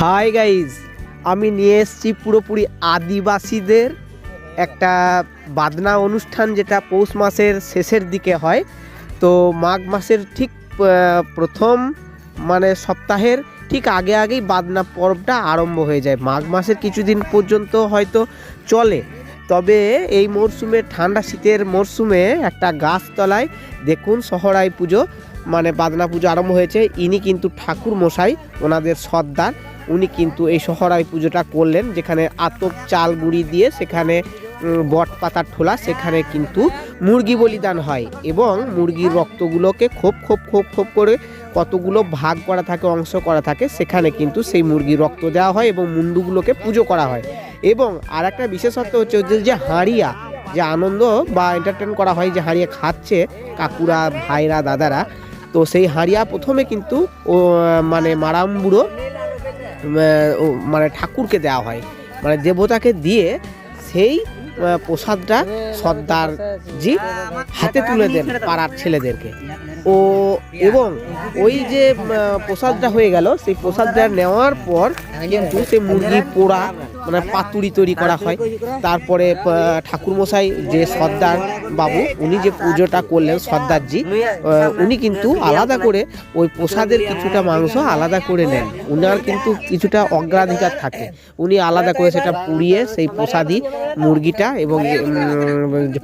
Hi guys আমি নিয়ে এসেছি পুরোপুরি আদিবাসীদের একটা বাদনা অনুষ্ঠান যেটা পৌষ মাসের শেষের দিকে হয়। তো মাঘ মাসের ঠিক প্রথম মানে সপ্তাহের ঠিক আগে আগেই বাদনা পর্বটা আরম্ভ হয়ে যায়। মাঘ মাসের কিছুদিন পর্যন্ত হয়তো চলে। তবে এই মরশুমে ঠান্ডা শীতের মরশুমে একটা গাছতলায় দেখুন সহরাই পুজো মানে বাদনা পুজো আরম্ভ হয়েছে। ইনি কিন্তু ঠাকুর মশাই ওনাদের সর্দার। উনি কিন্তু এই সহরাই পুজোটা করলেন যেখানে আতপ চাল গুঁড়ি দিয়ে সেখানে বট পাতার ঠোলা সেখানে কিন্তু মুরগি বলিদান হয় এবং মুরগির রক্তগুলোকে খোপ খোপ খোপ খোপ করে কতগুলো ভাগ করা থাকে অংশ করা থাকে সেখানে কিন্তু সেই মুরগির রক্ত দেওয়া হয় এবং মুন্ডুগুলোকে পুজো করা হয়। এবং আর একটা বিশেষত্ব হচ্ছে যে হাঁড়িয়া যে আনন্দ বা এন্টারটেন করা হয় যে হাঁড়িয়া খাচ্ছে কাকুরা ভাইরা দাদারা তো সেই হাঁড়িয়া প্রথমে কিন্তু মানে মারাম বুড়ো উম, ও মানে ঠাকুরকে দেওয়া হয়। মানে দেবতাকে দিয়ে সেই প্রসাদটা সর্দার জি হাতে তুলে দেন পাড়ার ছেলেদেরকে। ও, এবং ওই যে প্রসাদটা হয়ে গেল, সেই প্রসাদটা নেওয়ার পর কিন্তু সেই মুরগি পোড়া মানে পাতুরি তৈরি করা হয়। তারপরে ঠাকুরমশাই যে সর্দার বাবু, উনি যে পুজোটা করলেন, সর্দারজি উনি কিন্তু আলাদা করে ওই প্রসাদের কিছুটা মাংস আলাদা করে নেন। উনার কিন্তু কিছুটা অগ্রাধিকার থাকে। উনি আলাদা করে সেটা পুড়িয়ে সেই প্রসাদই মুরগিটা এবং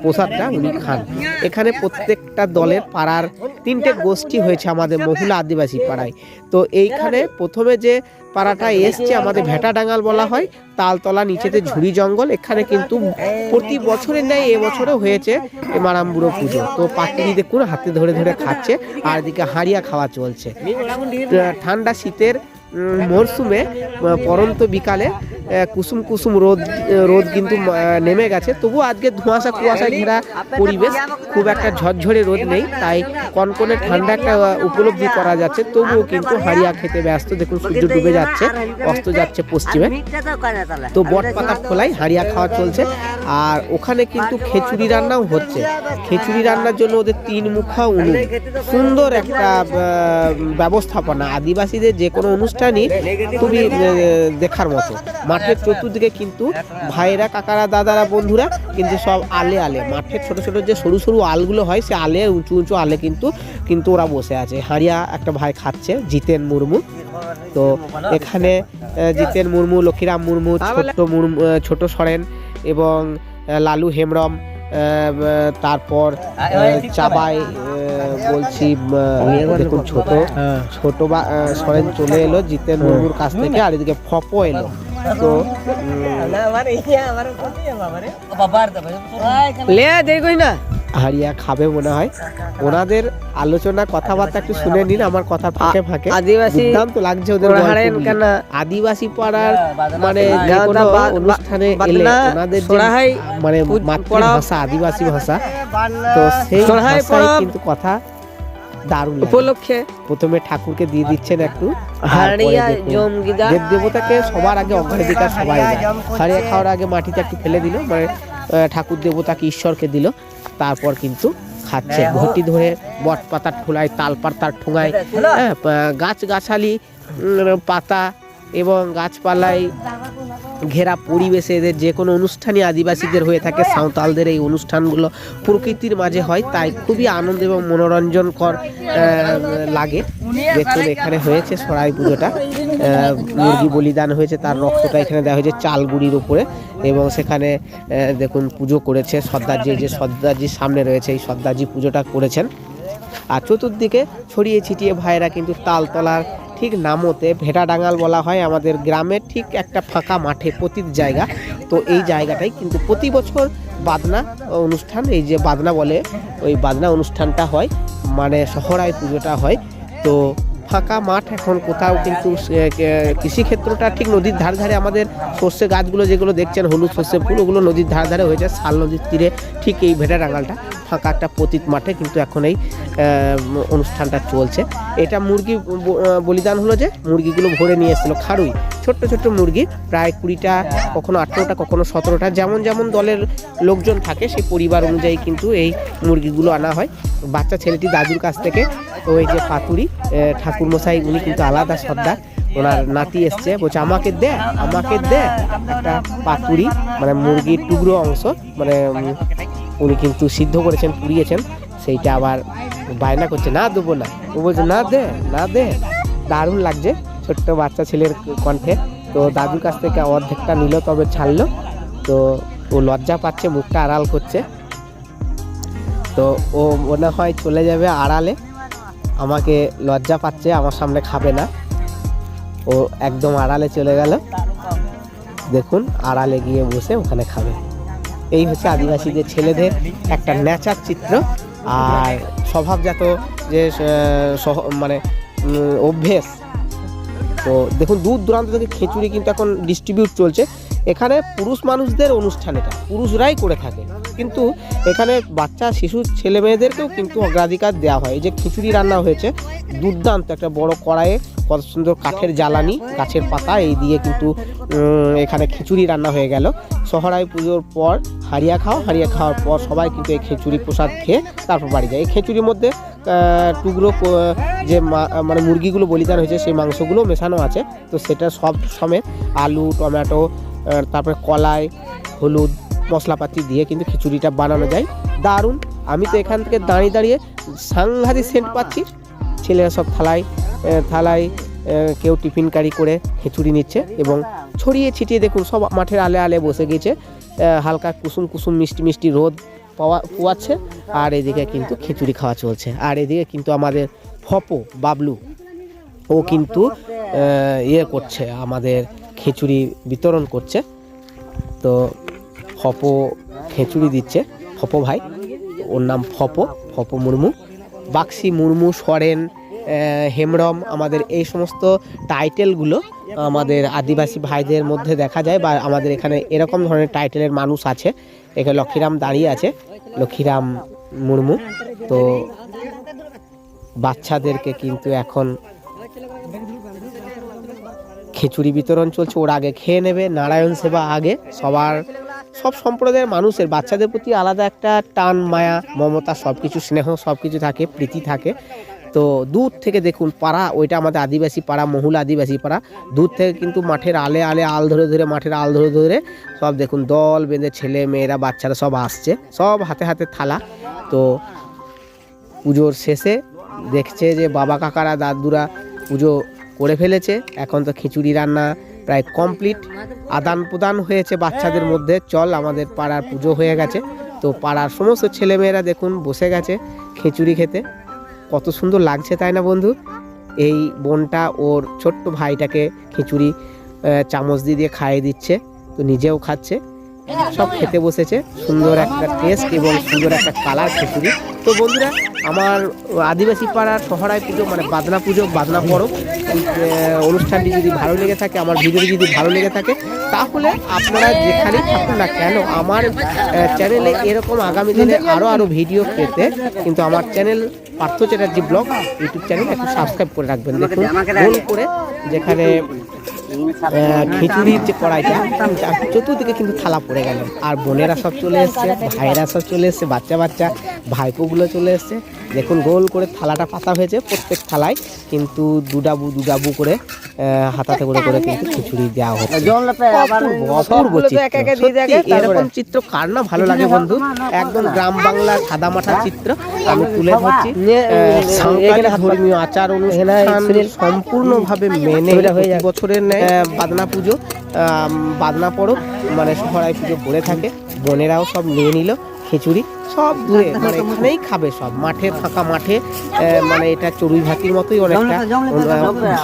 প্রসাদটা উনি খান। এখানে প্রত্যেকটা দলের পাড়ার তিনটে গোষ্ঠী হয়েছে আমাদের মহিলা আদিবাসী পাড়ায়। তো এইখানে প্রথমে যে পাড়াটা এসছে, আমাদের ভেটা ডাঙ্গাল বলা হয়। তালতলা নিচেতে ঝুড়ি জঙ্গল, এখানে কিন্তু প্রতি বছরের ন্যায় এবছরও হয়েছে এ মারামবুড়ো পুজো। তো পাখিটি দেখুন, হাতে ধরে ধরে খাচ্ছে, আর এদিকে হাঁড়িয়া খাওয়া চলছে। ঠান্ডা শীতের মরশুমে পরন্ত বিকালে কুসুম কুসুম রোদ রোদ কিন্তু নেমে গেছে। তবু আজকে ধোঁয়াশা কুয়াশা ঘেরা পরিবেশ। খুব একটা ঝরঝরে রোদ নেই, তাই কনকনে ঠান্ডা একটা উপলব্ধি করা যাচ্ছে। তবুও কিন্তু হাড়িয়া খেতে ব্যস্ত। দেখুন, সূর্য ডুবে যাচ্ছে, অস্ত যাচ্ছে পশ্চিমে। তো বট পাতার খোলাই হাড়িয়া খাওয়া চলছে। আর ওখানে কিন্তু খিচুড়ি রান্নাও হচ্ছে। খিচুড়ি রান্নার জন্য ওদের তিন মুখা উনুন। সুন্দর একটা ব্যবস্থাপনা। আদিবাসীদের যে কোনো অনুষ্ঠানই খুবই দেখার মতো। মাঠের চতুর্দিকে কিন্তু ভাইরা কাকারা দাদারা বন্ধুরা কিন্তু সব আলে আলে। মাঠের ছোট ছোট যে সরু সরু আলগুলো হয় সে আলে উঁচু উঁচু আলে কিন্তু কিন্তু ওরা বসে আছে। হাড়িয়া একটা ভাই খাচ্ছে জিতেন মুর্মু। তো এখানে জিতেন মুর্মু লক্ষ্মীরাম মুর্মু ছোট্ট মুর্মু ছোট সরেন এবং লালু আহ, তারপর চাবাই বলছি দেখুন ছোট ছোট বা সরেন চলে এলো জিতেন মুর্মুর কাছ থেকে আর এদিকে ফপো এলো। তো লে দেরি করি না। হারিয়া খাবে মনে হয়। ওনাদের আলোচনা কথাবার্তা একটু শুনে নিন আমার কথা ফাঁকে ফাঁকে। আদিবাসী দুর্দান্ত লাগছে ওদের কেন? আদিবাসী পাড়ার মানে অনুষ্ঠানে এলে ওনাদের মানে পুজ- ভাষা আদিবাসী ভাষা তো সেই ভাষায় কিন্তু কথা দারুণ। উপলক্ষে? প্রথমে ঠাকুরকে দিয়ে দিচ্ছেন একটু দেব দেবতাকে সবার আগে অগ্রাধিকার সবাই হারিয়া খাওয়ার আগে মাটিতে একটু ফেলে দিল মানে আহ, ঠাকুর দেবতাকে ঈশ্বরকে দিল তারপর কিন্তু খাচ্ছে। ঘটি ধরে বট পাতার ঠোলায় তাল পাতার ঠোঙায় হ্যাঁ। পা- গাছ গাছালি উম, পাতা এবং গাছপালায় ঘেরা পরিবেশে এদের যে কোনো অনুষ্ঠানই আদিবাসীদের হয়ে থাকে। সাঁওতালদের এই অনুষ্ঠানগুলো প্রকৃতির মাঝে হয়, তাই খুবই আনন্দ এবং মনোরঞ্জনকর লাগে। দেখুন এখানে হয়েছে সরাই পুজোটা। মুরগি বলিদান হয়েছে, তার রক্তটা এখানে দেওয়া হয়েছে চাল গুঁড়ির উপরে। এবং সেখানে দেখুন পুজো করেছে সর্দারজি যে সর্দারজির সামনে রয়েছে, এই সর্দারজি পুজোটা করেছেন। আর চতুর্দিকে ছড়িয়ে ছিটিয়ে ভাইরা কিন্তু তালতলার ঠিক নামতে ভেটাডাঙ্গাল বলা হয় আমাদের গ্রামের ঠিক একটা ফাঁকা মাঠে পতিত জায়গা। তো এই জায়গাটাই কিন্তু প্রতি বছর বাদনা অনুষ্ঠান, এই যে বাদনা বলে, ওই বাদনা অনুষ্ঠানটা হয় মানে শহরায় পুজোটা হয়। তো ফাঁকা মাঠ এখন কোথাও কিন্তু কৃষিক্ষেত্রটা ঠিক নদীর ধার ধারে আমাদের সর্ষে গাছগুলো যেগুলো দেখছেন, হলুদ সর্ষে ফুল, ওগুলো নদীর ধার ধারে হয়েছে, শাল নদীর তীরে ঠিক এই ভেটাডাঙ্গালটা ফাঁকা একটা পতিত মাঠে কিন্তু এখন এই অনুষ্ঠানটা চলছে। এটা মুরগি বলিদান হলো যে মুরগিগুলো ভরে নিয়ে এসেছিল, খারুই। ছোট্ট ছোট্ট মুরগি, প্রায় কুড়িটা, কখনো আঠেরোটা কখনো সতেরোটা, যেমন যেমন দলের লোকজন থাকে, সেই পরিবার অনুযায়ী কিন্তু এই মুরগিগুলো আনা হয়। বাচ্চা ছেলেটি দাদুর কাছ থেকে ওই যে পাতুরি ঠাকুর মশাই উনি কিন্তু আলাদা সর্দার। ওনার নাতি এসছে, বলছে, আমাকে দে আমাকে দে একটা পাতুরি মানে মুরগির টুকরো অংশ। মানে উনি কিন্তু সিদ্ধ করেছেন, পুড়িয়েছেন। সেইটা আবার বায়না করছে, না, দেবো না। ও বলছে, না, দে না, দে। দারুণ লাগছে, ছোট্ট বাচ্চা ছেলের কণ্ঠে। তো দাদুর কাছ থেকে অর্ধেকটা নিল, তবে ছাড়লো। তো ও লজ্জা পাচ্ছে, মুখটা আড়াল করছে। তো ও মনে হয় চলে যাবে আড়ালে। আমাকে লজ্জা পাচ্ছে, আমার সামনে খাবে না। ও একদম আড়ালে চলে গেল। দেখুন, আড়ালে গিয়ে বসে ওখানে খাবে। এই হচ্ছে আদিবাসীদের ছেলেদের একটা ন্যাচার চিত্র। আর স্বভাবজাত যে মানে অভ্যেস। তো দেখুন, দূর দূরান্ত থেকে খিচুড়ি কিন্তু এখন ডিস্ট্রিবিউট চলছে। এখানে পুরুষ মানুষদের অনুষ্ঠান এটা। পুরুষরাই করে থাকে। কিন্তু এখানে বাচ্চা, শিশু, ছেলে মেয়েদেরকেও কিন্তু অগ্রাধিকার দেওয়া হয়। এই যে খিচুড়ি রান্না হয়েছে, দুর্দান্ত একটা বড় কড়াইয়ে কত সুন্দর কাঠের জ্বালানি গাছের পাতা, এই দিয়ে কিন্তু এখানে খিচুড়ি রান্না হয়ে গেল। সহরাই পুজোর পর হারিয়া খাও হারিয়া খাওয়ার পর সবাই কিন্তু এই খিচুড়ি প্রসাদ খেয়ে তারপর বাড়ি যায়। এই খিচুড়ির মধ্যে টুকরো যে মানে মুরগিগুলো বলিদান হয়েছে, সেই মাংসগুলো মেশানো আছে। তো সেটা সব সমেত আলু, টমেটো তারপরে কলাই, হলুদ মশলাপাতি দিয়ে কিন্তু খিচুড়িটা বানানো যায়। দারুণ। আমি তো এখান থেকে দাঁড়িয়ে দাঁড়িয়ে সাংঘাতিক সেন্ট পাচ্ছি। ছেলেরা সব থালায় থালায় কেউ টিফিন কারি করে খিচুড়ি নিচ্ছে এবং ছড়িয়ে ছিটিয়ে দেখুন, সব মাঠের আলে আলে বসে গেছে। হালকা কুসুম কুসুম মিষ্টি মিষ্টি রোদ পাওয়া, পোয়াচ্ছে। আর এদিকে কিন্তু খিচুড়ি খাওয়া চলছে। আর এদিকে কিন্তু আমাদের ফপো, বাবলু, ও কিন্তু ইয়ে করছে, আমাদের খিচুড়ি বিতরণ করছে। তো ফপো খিচুড়ি দিচ্ছে, ফপো ভাই। ওর নাম ফপো ফপো মুর্মু। বাক্সি মুর্মু সরেন হেমরম, আমাদের এই সমস্ত টাইটেলগুলো আমাদের আদিবাসী ভাইদের মধ্যে দেখা যায় বা আমাদের এখানে এরকম ধরনের টাইটেলের মানুষ আছে। এখানে লক্ষ্মীরাম দাঁড়িয়ে আছে, লক্ষ্মীরাম মুর্মু। তো বাচ্চাদেরকে কিন্তু এখন খিচুড়ি বিতরণ চলছে, ওর আগে খেয়ে নেবে, নারায়ণ সেবা আগে, সবার সব সম্প্রদায়ের মানুষের, বাচ্চাদের প্রতি আলাদা একটা টান, মায়া, মমতা সব কিছু স্নেহ সব কিছু থাকে, প্রীতি থাকে। তো দূর থেকে দেখুন, পাড়া, ওইটা আমাদের আদিবাসী পাড়া, মহুলা আদিবাসী পাড়া। দূর থেকে কিন্তু মাঠের আলে আলে, আল ধরে ধরে, মাঠের আল ধরে ধরে সব দেখুন, দল বেঁধে ছেলে, মেয়েরা, বাচ্চারা সব আসছে। সব হাতে হাতে থালা। তো পুজোর শেষে দেখছে যে বাবা কাকারা, দাদুরা পুজো করে ফেলেছে। এখন তো খিচুড়ি রান্না প্রায় কমপ্লিট। আদান প্রদান হয়েছে বাচ্চাদের মধ্যে। চল, আমাদের পাড়ার পুজো হয়ে গেছে। তো পাড়ার সমস্ত ছেলেমেয়েরা দেখুন, বসে গেছে খিচুড়ি খেতে। কত সুন্দর লাগছে, তাই না বন্ধু? এই বোনটা, ওর ছোট্ট ভাইটাকে খিচুড়ি চামচ দিয়ে দিয়ে খাইয়ে দিচ্ছে। তো নিজেও খাচ্ছে। সব খেতে বসেছে। সুন্দর একটা টেস্ট এবং সুন্দর একটা কালার খিচুড়ি। তো বন্ধুরা, আমার আদিবাসী পাড়ার সহরাই পুজো মানে বাদনা পুজো বাদনা পরব। অনুষ্ঠানটি যদি ভালো লেগে থাকে, আমার ভিডিওটি যদি ভালো লেগে থাকে, তাহলে আপনারা যেখানেই থাকুন না কেন, আমার চ্যানেলে এরকম আগামী দিনে আরও আরও ভিডিও পেতে। কিন্তু আমার channel Partha Chatterjee blog, YouTube channel একটু সাবস্ক্রাইব করে রাখবেন। দেখুন গোল করে যেখানে খিচুড়ির যে কড়াইটা চতুর্দিকে কিন্তু থালা পড়ে গেল। আর বোনেরা সব চলে এসছে, ভাইয়েরা সব চলে এসছে, বাচ্চা বাচ্চা, ভাইপোগুলো চলে এসছে। দেখুন গোল করে থালাটা পাতা হয়েছে প্রত্যেক থালায় কিন্তু দুডাবু দুডাবু করে হাতাতে করে করে কিন্তু খিচুড়ি দেওয়া হচ্ছে। অপূর্ব, চিত্র। এরকম চিত্র কার না ভালো লাগে বন্ধু? একদম গ্রাম বাংলা সাদা মাঠা চিত্র আমি তুলে ধরছি। ধর্মীয় আচার অনুষ্ঠান সম্পূর্ণভাবে মেনে বছরের ন্যায় বাদনা পুজো বাদনা পরব মানে সহরাই পুজো পড়ে থাকে বোনেরাও সব নিয়ে নিল। খিচুড়ি সব দূরে মানে এখানেই খাবে সব। মাঠে ফাঁকা মাঠে মানে এটা চড়ুই ভাতির মতোই অনেকটা।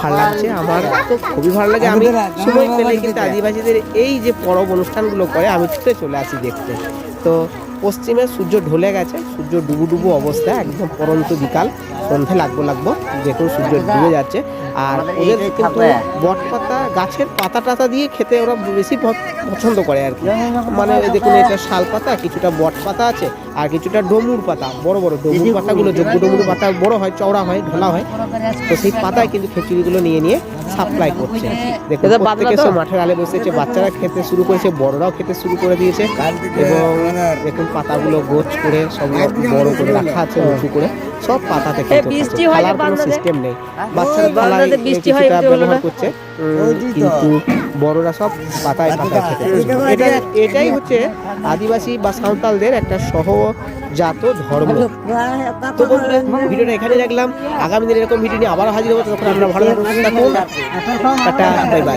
ভালো লাগছে আমার তো খুবই ভালো লাগে। আমি সময় পেলে কিন্তু আদিবাসীদের এই যে পরব অনুষ্ঠানগুলো করে আমি ছুটে চলে আসি দেখতে। তো পশ্চিমে সূর্য ঢলে গেছে সূর্য ডুবু ডুবু অবস্থা একদম পরন্ত বিকাল সন্ধে লাগবো লাগবো দেখুন সূর্য ডুবে যাচ্ছে। আর ওদের কিন্তু বট পাতা গাছের পাতা টাতা দিয়ে খেতে ওরা বেশি পছন্দ করে আর কি। মানে দেখুন এটা শাল পাতা কিছুটা বট পাতা আছে। আর কিছুটা ডমুর পাতা বড় বড় ডমুর পাতাগুলো যোগ্য ডমুর পাতা বড় হয় চওড়া হয় ঢোলা হয় তো সেই পাতায় কিন্তু খিচুড়িগুলো নিয়ে নিয়ে সাপ্লাই করছে। দেখুন প্রত্যেকে সব মাঠের আলে বসেছে বাচ্চারা খেতে শুরু করেছে বড়রাও খেতে শুরু করে দিয়েছে। এবং দেখুন পাতাগুলো গোছ করে সব বড় করে রাখা আছে উঁচু করে। সব পাতাতে এ, বৃষ্টি হয় বান্দাতে? সিস্টেম নেই। বাচ্চারা বান্দাতে থালায় বৃষ্টি হয় ব্যবহার না? করছে। কিন্তু বড়রা সব পাতায় পাতায় খেতে এটা এটাই হচ্ছে আদিবাসী বা সাঁওতালদের একটা সহজাত ধর্ম। তো বন্ধুরা ভিডিওটা এখানে রাখলাম। আগামী দিনে এরকম ভিডিও নিয়ে আবার হাজির হব তখন আপনারা ভালো থাকুন। Tata bye bye.